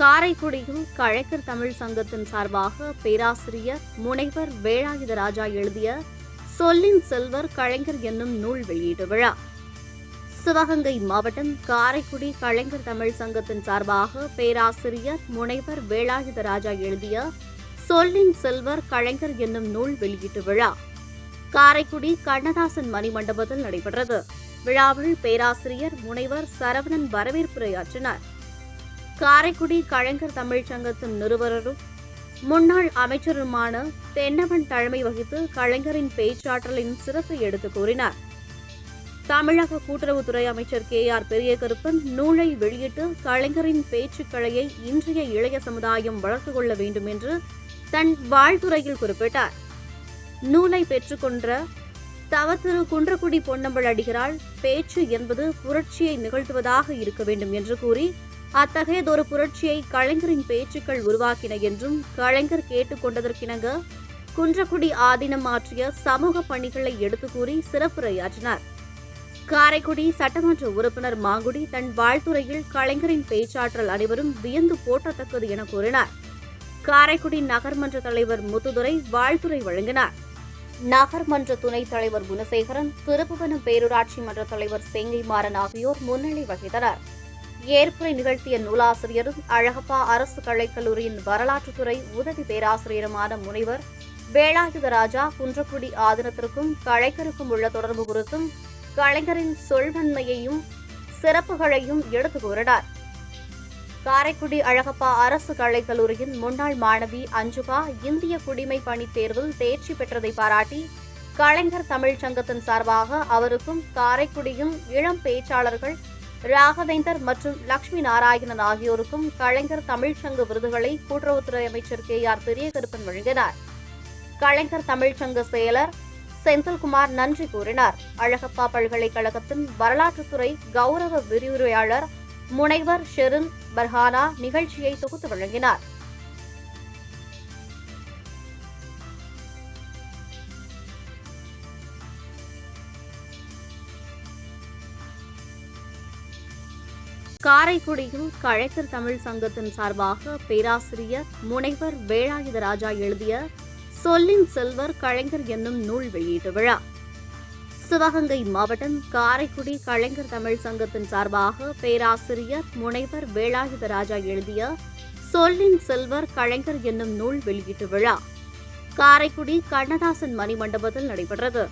காரைக்குடியும் கழக்கர் தமிழ் சங்கத்தின் சார்பாக பேராசிரியர் முனைவர் வேலாயுத ராஜா எழுதிய சொல்லின் செல்வர் கலைஞர் என்னும் நூல் வெளியீட்டு விழா. சிவகங்கை மாவட்டம் காரைக்குடி கலைஞர் தமிழ் சங்கத்தின் சார்பாக பேராசிரியர் முனைவர் வேலாயுத ராஜா எழுதிய சொல்லின் செல்வர் கலைஞர் என்னும் நூல் வெளியீட்டு விழா. காரைக்குடி கண்ணதாசன் மணிமண்டபத்தில் நடைபெற்றது. விழாவில் பேராசிரியர் முனைவர் சரவணன் வரவேற்புரையாற்றினார். காரைக்குடி கலைஞர் தமிழ்ச்சங்கத்தின் நிறுவனரும் முன்னாள் அமைச்சருமான தென்னவன் தலைமை வகித்து கலைஞரின் பேச்சாற்றலின் சிறப்பை எடுத்துக் கூறினார். தமிழக கூட்டுறவுத்துறை அமைச்சர் கே ஆர் பெரியகருப்பன் நூலை வெளியிட்டு கலைஞரின் பேச்சுக்கலையை இன்றைய இளைய சமுதாயம் வளர்த்துக் கொள்ள வேண்டும் என்று தன் வாழ்த்துறையில் குறிப்பிட்டார். நூலை பெற்றுக்கொன்ற தவத்திரு குன்றக்குடி பொன்னம்பள் அடிகளால் பேச்சு என்பது புரட்சியை நிகழ்த்துவதாக இருக்க வேண்டும் என்று கூறி அத்தகையதொரு புரட்சியை கலைஞரின் பேச்சுக்கள் உருவாக்கின என்றும் கலைஞர் கேட்டுக்கொண்டதற்கிணங்க குன்றக்குடி ஆதீனம் ஆற்றிய சமூக பணிகளை எடுத்துக் கூறி சிறப்புரையாற்றினார். காரைக்குடி சட்டமன்ற உறுப்பினர் மாங்குடி தன் வாழ்த்துறையில் கலைஞரின் பேச்சாற்றல் அனைவரும் வியந்து போற்றத்தக்கது என கூறினார். காரைக்குடி நகர்மன்ற தலைவர் முத்துதுரை வாழ்த்துரை வழங்கினார். நகர்மன்ற துணைத் தலைவர் குணசேகரன் திருப்புவனம் பேரூராட்சி மன்ற தலைவர் செங்கைமாறன் ஆகியோர் முன்னிலை வகித்தனர். ஏற்புரை நிகழ்த்திய நூலாசிரியரும் அழகப்பா அரசு கலைக்கல்லூரியின் வரலாற்றுத்துறை உதவி பேராசிரியருமான முனைவர் வேலாயுத ராஜா குன்றக்குடி ஆதீனத்திற்கும் கலைஞருக்கும் உள்ள தொடர்பு குறித்தும் கலைஞரின் சொல்வன்மையையும் சிறப்புகளையும் எடுத்து கூறினார். காரைக்குடி அழகப்பா அரசு கலைக்கல்லூரியின் முன்னாள் மாணவி அஞ்சுகா இந்திய குடிமை பணி தேர்வில் தேர்ச்சி பெற்றதை பாராட்டி கலைஞர் தமிழ்ச் சங்கத்தின் சார்பாக அவருக்கும் காரைக்குடியும் இளம் பேச்சாளர்கள் ராகவேந்தர் மற்றும் லட்சுமி நாராயணன் ஆகியோருக்கும் கலைஞர் தமிழ்ச்சங்க விருதுகளை கூட்டுறவுத்துறை அமைச்சர் கே ஆர் பெரியகருப்பன் வழங்கினார். கலைஞர் தமிழ்ச்சங்க செயலர் செந்தில்குமார் நன்றி கூறினார். அழகப்பா பல்கலைக்கழகத்தின் வரலாற்றுத்துறை கௌரவ விரிவுரையாளர் முனைவர் ஷெரின் பர்ஹானா நிகழ்ச்சியை தொகுத்து வழங்கினார். காரைக்குடியில் கழைக்கர் தமிழ் சங்கத்தின் சார்பாக பேராசிரியர் முனைவர் வேலாயுத ராஜா எழுதிய சொல்லின் செல்வர் கலைஞர் என்னும் நூல் வெளியீட்டு விழா. சிவகங்கை மாவட்டம் காரைக்குடி கலைஞர் தமிழ் சங்கத்தின் சார்பாக பேராசிரியர் முனைவர் வேலாயுத ராஜா எழுதிய சொல்லின் செல்வர் கலைஞர் என்னும் நூல் வெளியீட்டு விழா. காரைக்குடி கண்ணதாசன் மணிமண்டபத்தில் நடைபெற்றது.